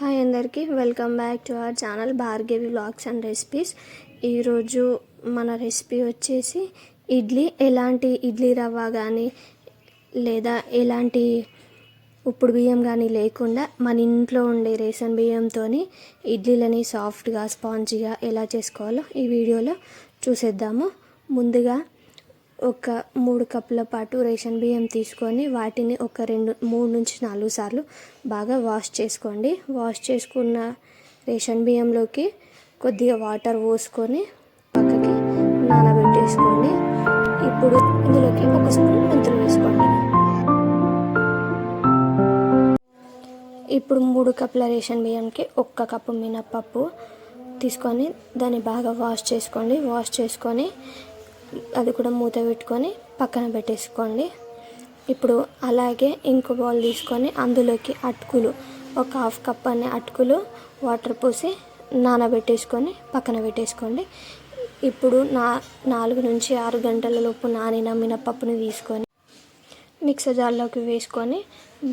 Hi అందరికీ. Welcome back to our channel Bhargavi vlogs and recipes. ఈరోజు మన recipe వచ్చేసి ఇడ్లీ. ఎలాంటి ఇడ్లీ రవ్వ కానీ లేదా ఎలాంటి ఉప్పుడు బియ్యం కానీ లేకుండా మన ఇంట్లో ఉండే రేషన్ బియ్యంతో ఇడ్లీలని సాఫ్ట్గా స్పాంజీగా ఎలా చేసుకోవాలో ఈ వీడియోలో చూసేద్దాము. ముందుగా ఒక మూడు కప్పుల పాటు రేషన్ బియ్యం తీసుకొని వాటిని ఒక రెండు మూడు నుంచి నాలుగు సార్లు బాగా వాష్ చేసుకోండి. వాష్ చేసుకున్న రేషన్ బియ్యంలోకి కొద్దిగా వాటర్ పోసుకొని పక్కకి నానబెట్టేసుకోండి. ఇప్పుడు ఇందులోకి ఒక స్పూన్ మెంతులు వేసుకోండి. ఇప్పుడు మూడు కప్పుల రేషన్ బియ్యంకి ఒక్క కప్పు మినప్పప్పు తీసుకొని దాన్ని బాగా వాష్ చేసుకోండి. వాష్ చేసుకొని అది కూడా మూత పెట్టుకొని పక్కన పెట్టేసుకోండి. ఇప్పుడు అలాగే ఇంకో బౌల్ తీసుకొని అందులోకి అటుకులు ఒక హాఫ్ కప్ అనే అటుకులు వాటర్ పోసి నానబెట్టేసుకొని పక్కన పెట్టేసుకోండి. ఇప్పుడు నా నాలుగు నుంచి ఆరు గంటల లోపు నానిన మినపప్పుని తీసుకొని మిక్సర్ జార్లోకి వేసుకొని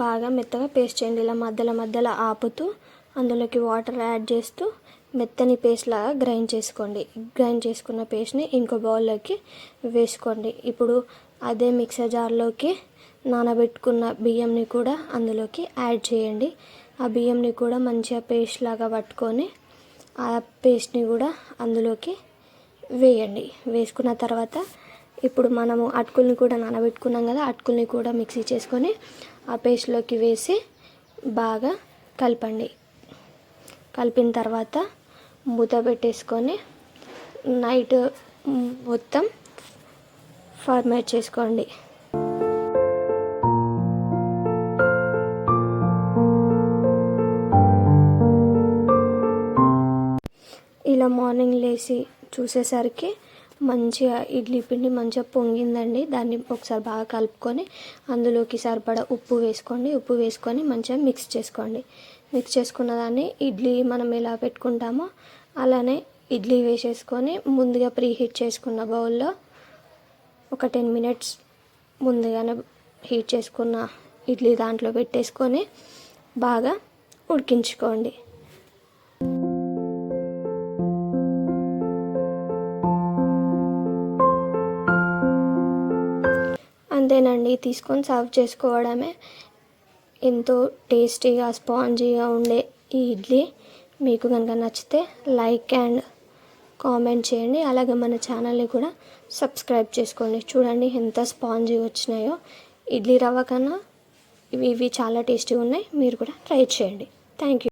బాగా మెత్తగా పేస్ట్ చేయండి. ఇలా మధ్యలో మధ్యలో ఆపుతూ అందులోకి వాటర్ యాడ్ చేస్తూ మెత్తని పేస్ట్ లాగా గ్రైండ్ చేసుకోండి. గ్రైండ్ చేసుకున్న పేస్ట్ని ఇంకో బౌల్లోకి వేసుకోండి. ఇప్పుడు అదే మిక్సర్ జార్లోకి నానబెట్టుకున్న బియ్యంని కూడా అందులోకి యాడ్ చేయండి. ఆ బియ్యంని కూడా మంచిగా పేస్ట్ లాగా పట్టుకొని ఆ పేస్ట్ని కూడా అందులోకి వేయండి. వేసుకున్న తర్వాత ఇప్పుడు మనము అటుకుల్ని కూడా నానబెట్టుకున్నాం కదా అటుకుల్ని కూడా మిక్సీ చేసుకొని ఆ పేస్ట్లోకి వేసి బాగా కలపండి. కలిపిన తర్వాత మూత పెట్టేసుకొని నైట్ మొత్తం ఫార్మేట్ చేసుకోండి. ఇలా మార్నింగ్ లేచి చూసేసరికి మంచిగా ఇడ్లీ పిండి మంచిగా పొంగిందండి. దాన్ని ఒకసారి బాగా కలుపుకొని అందులోకి సరిపడా ఉప్పు వేసుకోండి. ఉప్పు వేసుకొని మంచిగా మిక్స్ చేసుకోండి. మిక్స్ చేసుకున్న దాన్ని ఇడ్లీ మనం ఎలా పెట్టుకుంటామో అలానే ఇడ్లీ వేసేసుకొని ముందుగా ప్రీ హీట్ చేసుకున్న బౌల్లో ఒక టెన్ మినిట్స్ ముందుగానే హీట్ చేసుకున్న ఇడ్లీ దాంట్లో పెట్టేసుకొని బాగా ఉడికించుకోండి. అంతేనండి తీసుకొని సర్వ్ చేసుకోవడమే ఎంతో టేస్టీగా స్పాంజీగా ఉండే ఈ ఇడ్లీ. మీకు కనుక నచ్చితే లైక్ అండ్ కామెంట్ చేయండి. అలాగే మన ఛానల్ని కూడా సబ్స్క్రైబ్ చేసుకోండి. చూడండి ఎంత స్పాంజీ వచ్చినాయో. ఇడ్లీ రవ్వ కన్నా ఇవి ఇవి చాలా టేస్టీగా ఉన్నాయి. మీరు కూడా ట్రై చేయండి. Thank you